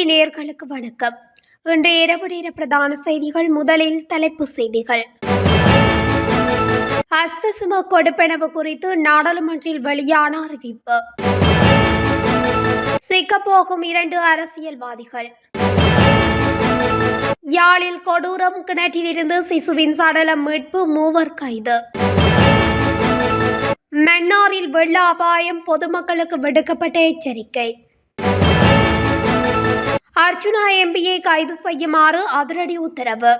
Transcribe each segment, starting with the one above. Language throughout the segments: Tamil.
தமிழொலி நேர்களுக்கு வணக்கம். இன்று இரவு நேர பிரதான செய்திகள் முதலில் தலைப்பு செய்திகள். அஸ்வசும கொடுப்பனவு குறித்து நாடாளுமன்றில் வெளியான அறிவிப்பு. சிக்கப்போகும் இரண்டு அரசியல்வாதிகள். யாழில் கொடூரம் கிணற்றிலிருந்து சிசுவின் சடலம் மீட்பு மூவர் கைது. மன்னாரில் வெள்ள அபாயம் பொதுமக்களுக்கு விடுக்கப்பட்ட எச்சரிக்கை. அர்ஜுனா எம்பியை கைது செய்யுமாறு அதிரடி உத்தரவு.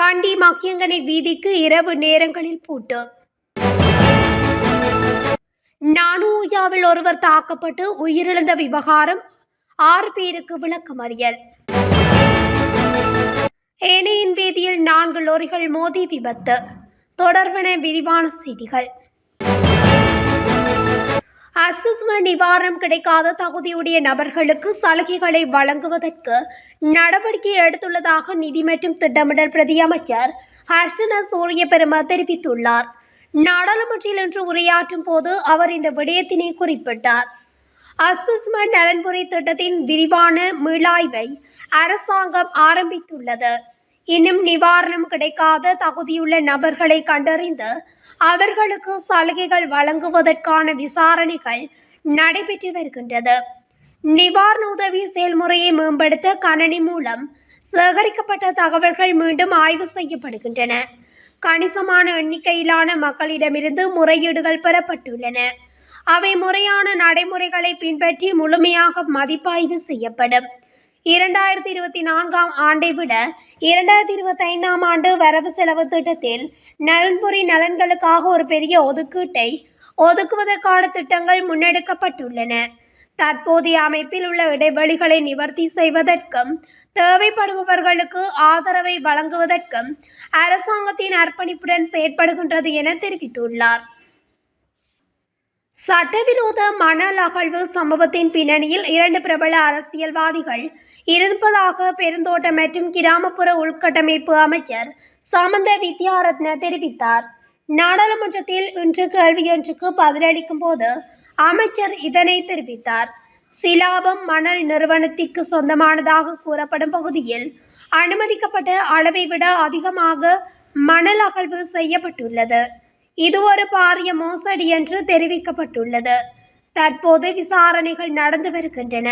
கண்டி மக்கியங்கனை வீதிக்கு இரவு நேரங்களில் பூட்டு. நானூயாவில் ஒருவர் தாக்கப்பட்டு உயிரிழந்த விவகாரம் ஆறு பேருக்கு விளக்கமறியல். ஏனையின் வீதியில் நான்கு லோரிகள் மோதி விபத்து. தொடர்பின விரிவான செய்திகள். அசுஸ்ம நிவாரணம் கிடைக்காத தகுதியுடைய நபர்களுக்கு சலுகைகளை வழங்குவதற்கு நடவடிக்கை எடுத்துள்ளதாக நிதி மற்றும் திட்டமிடல் பிரதியமைச்சர் ஹர்ஷன சூரிய பெரும தெரிவித்துள்ளார். நாடாளுமன்றில் இன்று உரையாற்றும் போது அவர் இந்த விடயத்தினை குறிப்பிட்டார். அசுஸ்ம நலன்புரி திட்டத்தின் விரிவான மீளாய்வை அரசாங்கம் ஆரம்பித்துள்ளது. இன்னும் நிவாரணம் கிடைக்காத தகுதியுள்ள நபர்களை கண்டறிந்து அவர்களுக்கு சலுகைகள் வழங்குவதற்கான விசாரணைகள் நடைபெற்று வருகின்றது. நிவாரண உதவி செயல்முறையை மேம்படுத்த கணனி மூலம் சேகரிக்கப்பட்ட தகவல்கள் மீண்டும் ஆய்வு செய்யப்படுகின்றன. கணிசமான எண்ணிக்கையிலான மக்களிடமிருந்து முறையீடுகள் பெறப்பட்டுள்ளன. அவை முறையான நடைமுறைகளை பின்பற்றி முழுமையாக மதிப்பாய்வு செய்யப்படும். இரண்டாயிரத்தி இருபத்தி நான்காம் ஆண்டை விட இரண்டாயிரத்தி இருபத்தி ஐந்தாம் ஆண்டு வரவு செலவு திட்டத்தில் நலன்புரி நலன்களுக்காக ஒரு பெரிய ஒதுக்கீட்டை ஒதுக்குவதற்கான திட்டங்கள் முன்னெடுக்கப்பட்டுள்ளன. தற்போதைய அமைப்பில் உள்ள இடைவெளிகளை நிவர்த்தி செய்வதற்கும் தேவைப்படுபவர்களுக்கு ஆதரவை வழங்குவதற்கும் அரசாங்கத்தின் அர்ப்பணிப்புடன் செயற்படுகின்றது என தெரிவித்துள்ளார். சட்டவிரோத மணல் அகழ்வு சம்பவத்தின் பின்னணியில் இரண்டு பிரபல அரசியல்வாதிகள் இருப்பதாக பெருந்தோட்ட மற்றும் கிராமப்புற உள்கட்டமைப்பு அமைச்சர் சமந்த வித்யாரத்ன தெரிவித்தார். நாடாளுமன்றத்தில் இன்று கேள்வியொன்றுக்கு பதிலளிக்கும் போது அமைச்சர் இதனை தெரிவித்தார். சிலாபம் மணல் நிறுவனத்திற்கு சொந்தமானதாக கூறப்படும் பகுதியில் அனுமதிக்கப்பட்ட அளவை விட அதிகமாக மணல் அகழ்வு செய்யப்பட்டுள்ளது. இது ஒரு பாரிய மோசடி என்று தெரிவிக்கப்பட்டுள்ளது. தற்போது விசாரணைகள் நடந்து வருகின்றன.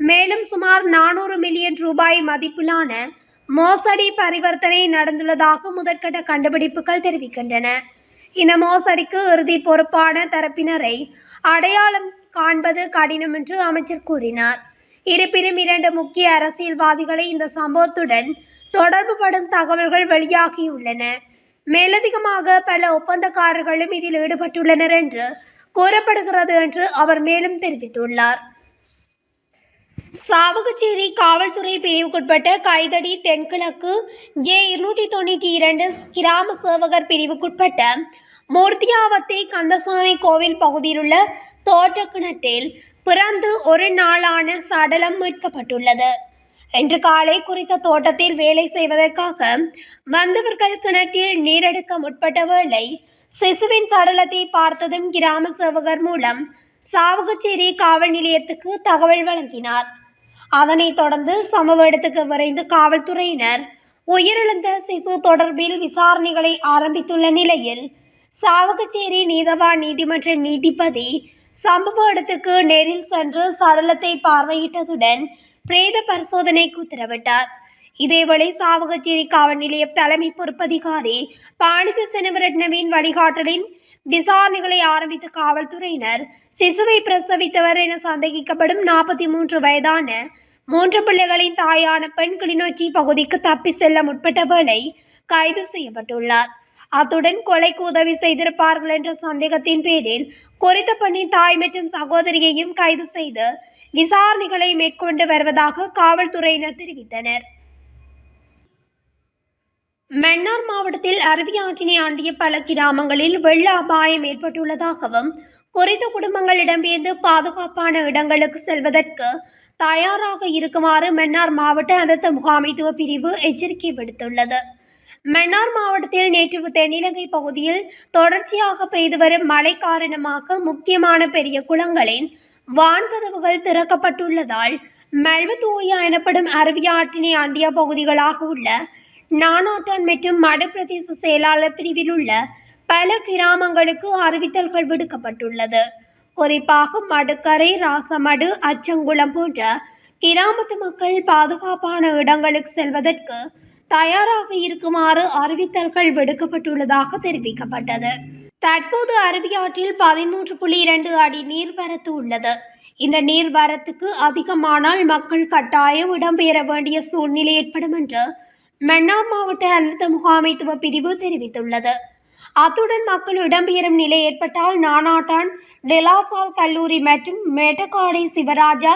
மேலும் சுமார் நானூறு மில்லியன் ரூபாய் மதிப்பிலான மோசடி பரிவர்த்தனை நடந்துள்ளதாக முதற்கட்ட கண்டுபிடிப்புகள் தெரிவிக்கின்றன. இந்த மோசடிக்கு இறுதி பொறுப்பான தரப்பினரை அடையாளம் காண்பது கடினம் என்று அமைச்சர் கூறினார். இருப்பினும் இரண்டு முக்கிய அரசியல்வாதிகளை இந்த சம்பவத்துடன் தொடர்புபடும் தகவல்கள் வெளியாகியுள்ளன. மேலதிகமாக பல ஒப்பந்தக்காரர்களும் இதில் ஈடுபட்டுள்ளனர் என்று கூறப்படுகிறது என்று அவர் மேலும் தெரிவித்துள்ளார். சாவகச்சேரி காவல்துறை பிரிவுக்குட்பட்ட கைதடி தென்கிழக்கு ஏ இருநூற்றி தொண்ணூற்றி இரண்டு கிராம சேவகர் பிரிவுக்குட்பட்ட மூர்த்தியாவத்தை கந்தசாமி கோவில் பகுதியிலுள்ள தோட்டக்கிணற்றில் பிறந்து ஒரு நாளான சடலம் மீட்கப்பட்டுள்ளது. இன்று காலை குறித்த தோட்டத்தில் வேலை செய்வதற்காக வந்தவர்கள் கிணற்றில் நீரெடுக்க முற்பட்ட வேளை சிசுவின் சடலத்தை பார்த்ததும் கிராம சேவகர் மூலம் சாவகச்சேரி காவல் நிலையத்துக்கு தகவல் வழங்கினார். அதனைத் தொடர்ந்து சம்பவ இடத்துக்கு விரைந்து காவல்துறையினர் உயிரிழந்த சிசு தொடர்பில் விசாரணைகளை ஆரம்பித்துள்ள நிலையில் சாவகச்சேரி நீதவான் நீதிமன்ற நீதிபதி சம்பவ இடத்துக்கு நேரில் சென்று சடலத்தை பார்வையிட்டதுடன் பிரேத பரிசோதனைக்கு உத்தரவிட்டார். இதேவேளை சாவகச்சேரி காவல் நிலைய தலைமை பொறுப்பதிகாரி பாணித செனவரட்னவின் வழிகாட்டலின் விசாரணைகளை ஆரம்பித்த காவல்துறையினர் சிசுவை பிரசவித்தவர் என சந்தேகிக்கப்படும் நாற்பத்தி மூன்று வயதான மூன்று பிள்ளைகளின் தாயான பெண் கிளிநொச்சி பகுதிக்கு தப்பி செல்ல முற்பட்ட வேளை கைது செய்யப்பட்டுள்ளார். அத்துடன் கொலைக்கு உதவி செய்திருப்பார்கள் என்ற சந்தேகத்தின் பேரில் குறித்த பெண்ணின் தாய் மற்றும் சகோதரியையும் கைது செய்து விசாரணைகளை மேற்கொண்டு வருவதாக காவல்துறையினர் தெரிவித்தனர். மன்னார் மாவட்டத்தில் அருவியாற்றினை ஆண்டிய பல கிராமங்களில் வெள்ள அபாயம் ஏற்பட்டுள்ளதாகவும் குறித்த குடும்பங்கள் இடம்பெயர்ந்து பாதுகாப்பான இடங்களுக்கு செல்வதற்கு தயாராக இருக்குமாறு மன்னார் மாவட்ட அனர்த்த முகாமைத்துவ பிரிவு எச்சரிக்கை விடுத்துள்ளது. மன்னார் மாவட்டத்தில் நேற்று தென்னிலங்கை பகுதியில் தொடர்ச்சியாக பெய்து வரும் மழை காரணமாக முக்கியமான பெரிய குளங்களின் வான்கதவுகள் திறக்கப்பட்டுள்ளதால் மெல்வத்தூயா எனப்படும் அருவியாற்றினை ஆண்டிய பகுதிகளாக உள்ள நானாட்டான் மற்றும் மடப்பிரதேச செயலாளர் பிரிவில் உள்ள பல கிராமங்களுக்கு அறிவித்தல்கள் விடுக்கப்பட்டுள்ளது. குறிப்பாக மடுக்கரை ராசமடு அச்சங்குளம் போன்ற கிராமத்து மக்கள் பாதுகாப்பான இடங்களுக்கு செல்வதற்கு தயாராக இருக்குமாறு அறிவித்தல்கள் விடுக்கப்பட்டுள்ளதாக தெரிவிக்கப்பட்டது. தற்போது அருவியாற்றில் பதிமூன்று புள்ளி இரண்டு அடி நீர்வரத்து உள்ளது. இந்த நீர்வரத்துக்கு அதிகமானால் மக்கள் கட்டாயம் இடம்பெயர வேண்டிய சூழ்நிலை ஏற்படும் என்று மன்னார் மாவட்ட அனர்த்த முகாமைத்துவ பிரிவு தெரிவித்துள்ளது. அத்துடன் மக்கள் இடம்பெயரும் நிலை ஏற்பட்டால் நானாட்டான் டெலாசால் கல்லூரி மற்றும் மேட்டக்காடை சிவராஜா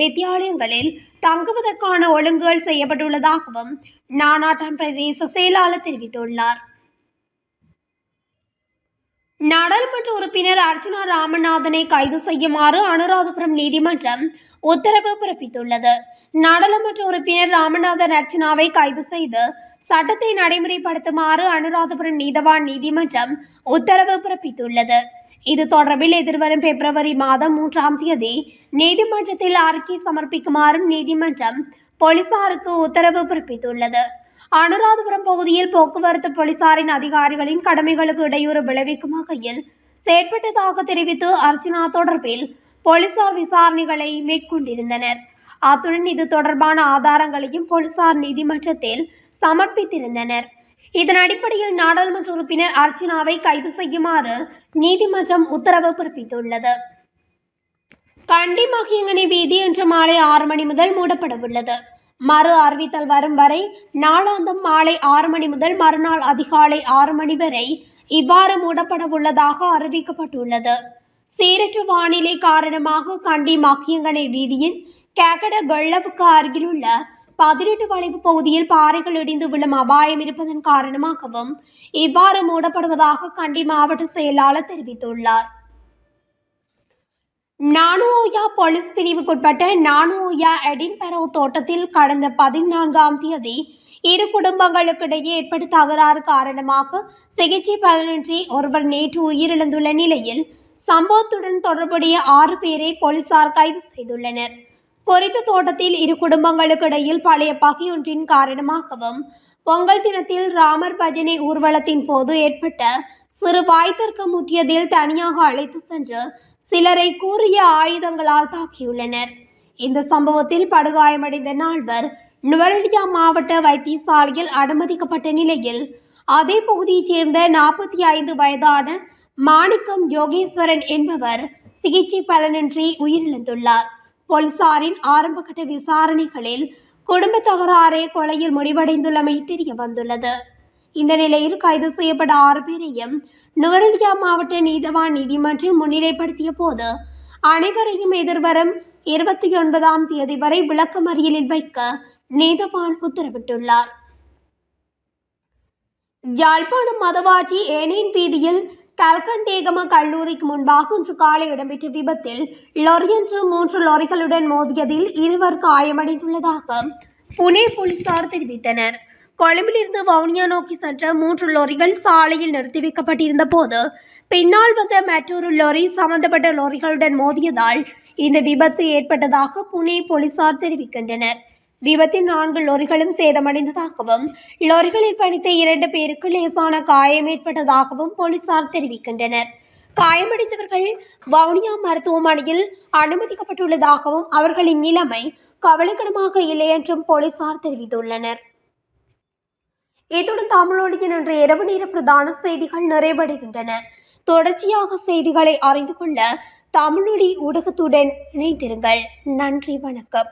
வித்தியாலயங்களில் தங்குவதற்கான ஒழுங்குகள் செய்யப்பட்டுள்ளதாகவும் நானாட்டான் பிரதேச செயலாளர் தெரிவித்துள்ளார். நாடாளுமன்ற உறுப்பினர் அர்ஜுனா ராமநாதனை கைது செய்யுமாறு அனுராதபுரம் நீதிமன்றம் உத்தரவு பிறப்பித்துள்ளது. நாடாளுமன்ற உறுப்பினர் ராமநாதன் அர்ச்சனாவை கைது செய்து சட்டத்தை நடைமுறைப்படுத்துமாறு அனுராதபுரம் நீதவான் நீதிமன்றம் உத்தரவு பிறப்பித்துள்ளது. இது தொடர்பில் எதிர்வரும் பிப்ரவரி மாதம் மூன்றாம் தேதி நீதிமன்றத்தில் அறிக்கை சமர்ப்பிக்குமாறும் நீதிமன்றம் போலீசாருக்கு உத்தரவு பிறப்பித்துள்ளது. அனுராதபுரம் பகுதியில் போக்குவரத்து போலீசாரின் அதிகாரிகளின் கடமைகளுக்கு இடையூறு விளைவிக்கும் வகையில் செயற்பட்டதாக தெரிவித்து அர்ச்சனா தொடர்பில் போலீசார் விசாரணைகளை மேற்கொண்டிருந்தனர். அத்துடன் இது தொடர்பான ஆதாரங்களையும் போலீசார் நீதிமன்றத்தில் சமர்ப்பித்திருந்தனர். இதன் அடிப்படையில் நாடாளுமன்ற உறுப்பினர் அர்ச்சனாவை கைது செய்யுமாறு நீதிமன்றம் உத்தரவு பிறப்பித்துள்ளது. கண்டி மகியங்கனி வீதி இன்று மாலை ஆறு மணி முதல் மூடப்படவுள்ளது. மறு அறிவித்தல் வரும் வரை நாளாந்தம் மாலை ஆறு மணி முதல் மறுநாள் அதிகாலை ஆறு மணி வரை இவ்வாறு மூடப்பட உள்ளதாக அறிவிக்கப்பட்டுள்ளது. சீரற்ற வானிலை காரணமாக கண்டி மகியங்கனை வீதியின் கேக்கட கொள்ளவுக்கு அருகிலுள்ள பதினெட்டு வளைவு பகுதியில் பாறைகள் இடிந்து விழும் அபாயம் இருப்பதன் காரணமாகவும் இவ்வாறு மூடப்படுவதாக கண்டி மாவட்ட செயலாளர் தெரிவித்துள்ளார் நானுஓயா போலீஸ் பிரிவுக்குட்பட்ட நானுஓயா எடின்பெரோ தோட்டத்தில் கடந்த பதினான்காம் தேதி இரு குடும்பங்களுக்கிடையே ஏற்பட்ட தகராறு காரணமாக சிகிச்சை பலனின்றி ஒருவர் நேற்று உயிரிழந்துள்ள நிலையில் சம்பவத்துடன் தொடர்புடைய ஆறு பேரை போலீசார் கைது செய்துள்ளனர் குறித்த தோட்டத்தில் இரு குடும்பங்களுக்கு இடையில் பழைய பகையொன்றின் காரணமாகவும் பொங்கல் தினத்தில் ராமர் பஜனை ஊர்வலத்தின் போது ஏற்பட்ட சிறு வாய்த்தர்க்கம் முற்றியதில் தனியாக அழைத்து சென்று சிலரை கூறிய ஆயுதங்களால் தாக்கியுள்ளனர். இந்த சம்பவத்தில் படுகாயமடைந்த நால்வர் நுவரெலியா மாவட்ட வைத்தியசாலையில் அனுமதிக்கப்பட்ட நிலையில் அதே பகுதியைச் சேர்ந்த நாற்பத்தி ஐந்து வயதான மாணிக்கம் யோகேஸ்வரன் என்பவர் சிகிச்சை பலனின்றி உயிரிழந்துள்ளார். போலீசாரின் ஆரம்பகட்ட விசாரணைகளில் குடும்ப தகராறே கொலையில் முடிவடைந்துள்ளமை தெரிய வந்துள்ளது இந்த நிலையில் கைது செய்யப்பட்ட ஆறு பேரையும் நுவரெலியா மாவட்ட நீதவான் நீதிமன்றம் முன்னிலைப்படுத்திய போது அனைவரையும் எதிர்வரும் இருபத்தி ஒன்பதாம் தேதி வரை விளக்கமறியலில் வைக்க நீதவான் உத்தரவிட்டுள்ளார். யாழ்ப்பாணம் மதவாஜி ஏனேன் வீதியில் கல்கண்டேகம கல்லூரிக்கு முன்பாக இன்று காலை இடம்பெற்ற விபத்தில் லொரியொன்று மூன்று லாரிகளுடன் மோதியதில் இருவர் காயமடைந்துள்ளதாக புனே போலீசார் தெரிவித்தனர். கொழும்பிலிருந்து வவுனியா நோக்கி சென்ற மூன்று லாரிகள் சாலையில் நிறுத்தி வைக்கப்பட்டிருந்த போது பின்னால் வந்த மற்றொரு லாரி சம்பந்தப்பட்ட லாரிகளுடன் மோதியதால் இந்த விபத்து ஏற்பட்டதாக புனே போலீசார் தெரிவிக்கின்றனர். விபத்தில் நான்கு லொரிகளும் சேதமடைந்ததாகவும் லொரிகளில் பணித்த இரண்டு பேருக்கு லேசான காயம் ஏற்பட்டதாகவும் போலீசார் தெரிவிக்கின்றனர். காயமடைந்தவர்கள் வவுனியா மருத்துவமனையில் அனுமதிக்கப்பட்டுள்ளதாகவும் அவர்களின் நிலைமை கவலைக்கிடமாக இல்லை என்றும் போலீசார் தெரிவித்துள்ளனர். இத்துடன் தமிழோடியின் இன்று இரவு நேர பிரதான செய்திகள் நிறைவடைகின்றன. தொடர்ச்சியாக செய்திகளை அறிந்து கொள்ள தமிழொலி ஊடகத்துடன் இணைந்திருங்கள். நன்றி வணக்கம்.